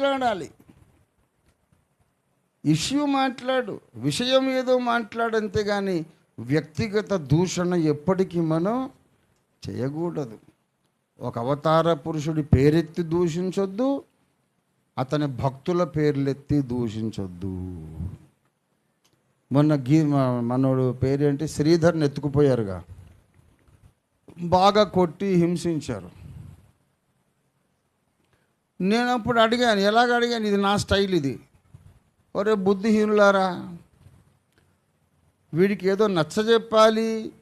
మాట్లాడాలి. ఇష్యూ మాట్లాడు విషయం ఏదో మాట్లాడంతే కానీ వ్యక్తిగత దూషణ ఎప్పటికీ మనం చేయకూడదు. ఒక అవతార పురుషుడి పేరెత్తి దూషించొద్దు అతని భక్తుల పేర్లెత్తి దూషించొద్దు. మొన్న గీ మనోడు పేరేంటి? శ్రీధర్ని ఎత్తుకుపోయారుగా. బాగా కొట్టి హింసించారు. నేను అప్పుడు అడిగాను ఎలాగ అడిగాను ఇది నా స్టైల్ ఇది. ఒరే బుద్ధిహీనులారా వీడికి ఏదో నచ్చజెప్పాలి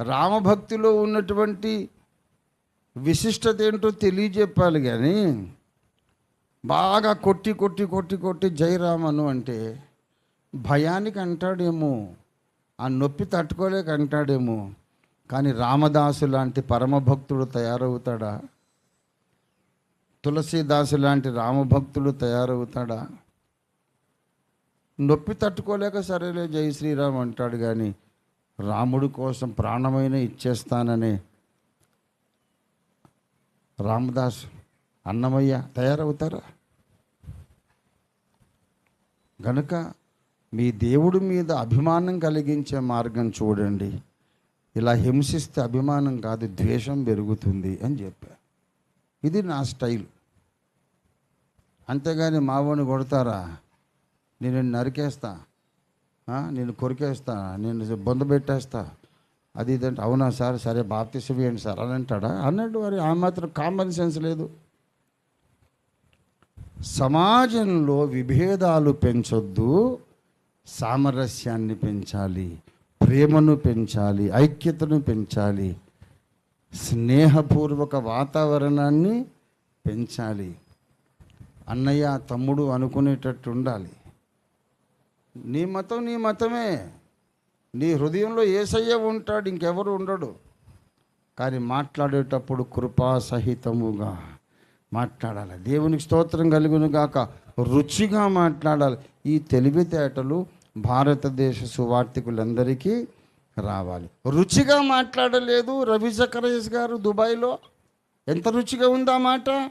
రామభక్తిలో ఉన్నటువంటి విశిష్టత ఏంటో తెలియజెప్పాలి కానీ బాగా కొట్టి కొట్టి కొట్టి కొట్టి జయరామను అంటే భయానికి అంటాడేమో ఆ నొప్పి తట్టుకోలేక అంటాడేమో కానీ రామదాసు లాంటి పరమభక్తుడు తయారవుతాడా? తులసీదాసు లాంటి రామభక్తుడు తయారవుతాడా? నొప్పి తట్టుకోలేక సరేలే జై శ్రీరామ్ అంటాడు కానీ రాముడు కోసం ప్రాణమైన ఇచ్చేస్తానని రామదాస్ అన్నమయ్య తయారవుతారా? గనుక మీ దేవుడి మీద అభిమానం కలిగించే మార్గం చూడండి. ఇలా హింసిస్తే అభిమానం కాదు ద్వేషం పెరుగుతుంది అని చెప్పా ఇది నా స్టైల్. అంతేగాని మావోని కొడతారా? నేను నరికేస్తా. నేను కొరికేస్తా. నేను బొంద పెట్టేస్తా. అది ఇదంటే అవునా సార్? సరే బాప్తిసం ఇవ్వండి సార్ అని అంటాడా? అన్నట్టు వారి ఆ మాత్రం కామన్ సెన్స్ లేదు. సమాజంలో విభేదాలు పెంచొద్దు. సామరస్యాన్ని పెంచాలి. ప్రేమను పెంచాలి. ఐక్యతను పెంచాలి. స్నేహపూర్వక వాతావరణాన్ని పెంచాలి. అన్నయ్య తమ్ముడు అనుకునేటట్టు ఉండాలి. నీ మతం నీ మతమే. నీ హృదయంలో ఏసయ్య ఉంటాడు ఇంకెవరు ఉండడు. కానీ మాట్లాడేటప్పుడు కృపా సహితముగా మాట్లాడాలి. దేవునికి స్తోత్రం కలుగును గాక. రుచిగా మాట్లాడాలి. ఈ తెలివితేటలు భారతదేశ సువార్థికులందరికీ రావాలి. రుచిగా మాట్లాడలేదు రవి జకరేష్ గారు దుబాయ్లో. ఎంత రుచిగా ఉందా మాట?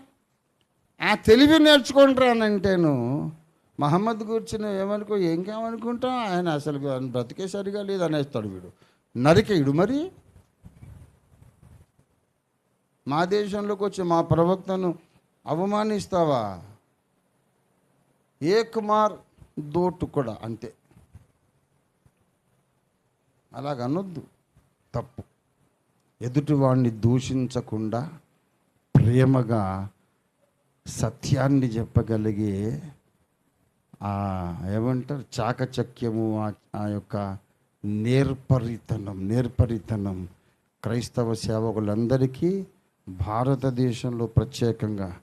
ఆ తెలివి నేర్చుకుంటానంటేను మహమ్మద్ కూర్చుని ఏమనుకో ఇంకేమనుకుంటాం? ఆయన అసలు ఆయన బ్రతికే సరిగా లేదు అనేస్తాడు వీడు. నరికేయుడు మరి. మా దేశంలోకి వచ్చి మా ప్రవక్తను అవమానిస్తావా? ఏ కుమార్ దోటు కూడా అంతే. అలాగనొద్దు. తప్పు. ఎదుటివాణ్ణి దూషించకుండా ప్రేమగా సత్యాన్ని చెప్పగలిగే ఆ ఏమంటారు? చాకచక్యము ఆ- యొక్క నేర్పరితనం నేర్పరితనం. క్రైస్తవ సేవకులందరికీ భారతదేశంలో ప్రత్యేకంగా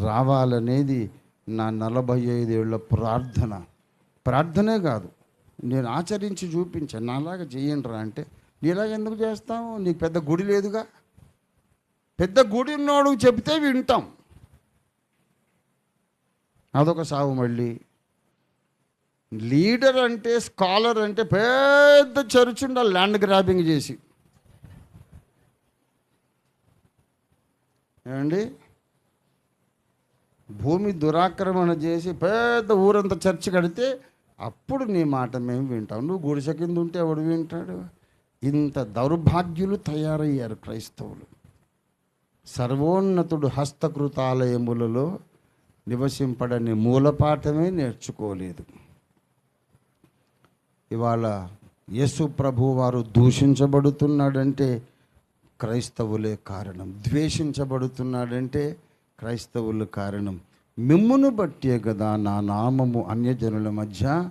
రావాలనేది నా నలభై ఐదేళ్ళ ప్రార్థన. ప్రార్థనే కాదు. నేను ఆచరించి చూపించాను నాలాగా చేయండి రా అంటే నీలాగ ఎందుకు చేస్తావు? నీకు పెద్ద గుడి లేదుగా? పెద్ద గుడి ఉన్నోడు చెబితే వింటాం. అదొక సాగు మళ్ళీ. లీడర్ అంటే స్కాలర్ అంటే పెద్ద చర్చ్ ఉండాలి ల్యాండ్ గ్రాబింగ్ చేసి. ఏమండి? భూమి దురాక్రమణ చేసి పెద్ద ఊరంతా చర్చ్ కడితే అప్పుడు నీ మాట మేము వింటాం. నువ్వు గుడిసె కింద ఉంటే ఎవడు వింటాడు? ఇంత దౌర్భాగ్యులు తయారయ్యారు క్రైస్తవులు. సర్వోన్నతుడు హస్తకృతాలయములలో నివసింపడని మూలపాఠమే నేర్చుకోలేదు. ఇవాళ యేసు ప్రభు వారు దూషించబడుతున్నాడంటే క్రైస్తవులే కారణం. ద్వేషించబడుతున్నాడంటే క్రైస్తవులు కారణం. మిమ్మును బట్టే కదా నా నామము అన్యజనుల మధ్య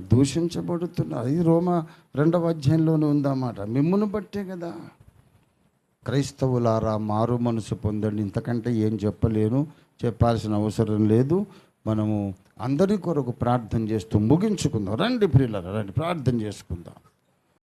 దూషించబడుతున్నారు. ఇది రోమ రెండవ అధ్యాయంలోనే ఉందన్నమాట. మిమ్మును బట్టే కదా క్రైస్తవులారా మారు మనసు పొందండి. ఇంతకంటే ఏం చెప్పలేను. చెప్పాల్సిన అవసరం లేదు. మనము అందరి కొరకు ప్రార్థన చేస్తూ ముగించుకుందాం. రండి ప్రియులారా రండి. ప్రార్థన చేసుకుందాం.